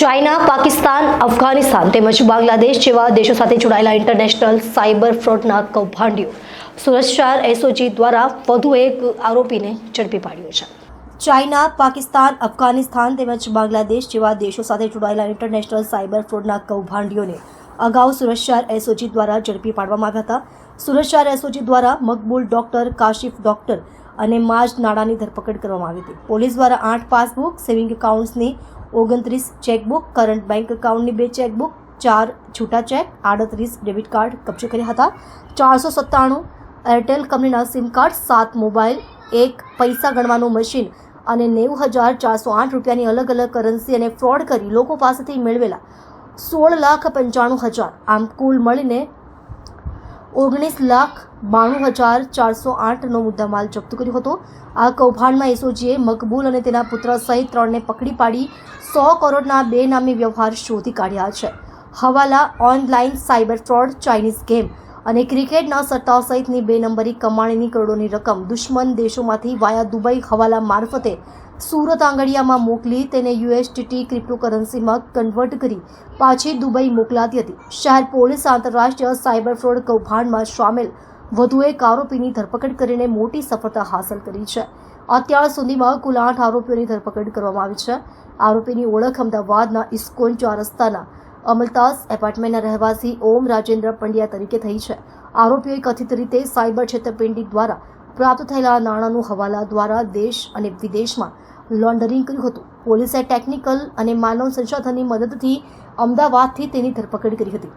China, Pakistan, Afghanistan તેમજ બાંગ્લાદેશ જેવા દેશો સાથે જોડાયેલા ઇન્ટરનેશનલ સાયબર ફ્રોડના કૌભાંડીઓ. સુરત શહેર એસઓજી દ્વારા વધુ એક આરોપીને ઝડપી પાડ્યો છે. ચાઇના, પાકિસ્તાન, અફઘાનિસ્તાન તેમજ બાંગ્લાદેશ જેવા દેશો સાથે જોડાયેલા ઇન્ટરનેશનલ સાયબર ફ્રોડના કૌભાંડીઓને અગાઉ સુરત શહેર એસઓજી દ્વારા ઝડપી પાડવામાં આવ્યા હતા. સુરત શહેર એસઓજી દ્વારા મકબૂલ ડોક્ટર, કાશિફ ડોક્ટર અને માજ નાણાંની ધરપકડ કરવામાં આવી હતી. પોલીસ દ્વારા આઠ પાસબુક, સેવિંગ એકાઉન્ટ્સની ઓગણત્રીસ ચેકબુક, કરંટ બેંક એકાઉન્ટની બે ચેકબુક, ચાર છૂટા ચેક, આડત્રીસ ડેબિટ કાર્ડ કબજે કર્યા હતા. ચારસો સત્તાણું એરટેલ કંપનીના સિમ કાર્ડ, સાત મોબાઈલ, એક પૈસા ગણવાનું મશીન અને નેવું હજાર ચારસો આઠ રૂપિયાની અલગ અલગ કરન્સી અને ફ્રોડ કરી લોકો પાસેથી મેળવેલા સોળ લાખ પંચાણું હજાર. આમ કુલ મળીને ઓગણીસ લાખ બાણું હજાર ચારસો આઠનો મુદ્દામાલ જપ્ત કર્યો હતો. આ કૌભાંડમાં એસઓજીએ મકબૂલ અને તેના પુત્ર સહિત ત્રણને પકડી પાડી સો કરોડના બે નામી વ્યવહાર શોધી કાઢ્યા છે. હવાલા online cyber fraud Chinese game અને ક્રિકેટના સટ્ટા સહિતની બે નંબરી કમાણીની કરોડોની રકમ દુશ્મન દેશોમાંથી વાયા દુબઈ હવાલા મારફતે સુરત આંગડિયામાં મોકલી તેને યુએસટીટી ક્રિપ્ટોકરન્સીમાં કન્વર્ટ કરી પાછી દુબઈ મોકલાતી હતી. શહેર પોલીસ આંતરરાષ્ટ્રીય સાયબર ફ્રોડ કૌભાંડમાં સામેલ. વધુ એક આરોપીની ધરપકડ કરીને મોટી સફળતા હાંસલ કરી છે. અત્યાર સુધીમાં કુલ આઠ આરોપીઓની ધરપકડ કરવામાં આવી છે. આરોપીની ઓળખ અમદાવાદના ઇસ્કોન ચાર રસ્તાના અમલતાસ એપાર્ટમેન્ટના રહેવાસી ઓમ રાજેન્દ્ર પંડ્યા તરીકે થઈ છે. આરોપીઓએ કથિત રીતે સાયબર છેતરપિંડી દ્વારા પ્રાપ્ત થયેલા નાણાંનું હવાલા દ્વારા દેશ અને વિદેશમાં લોન્ડરિંગ કર્યું હતું. પોલીસે ટેકનિકલ અને માનવ સંસાધનની મદદથી અમદાવાદથી તેની ધરપકડ કરી હતી.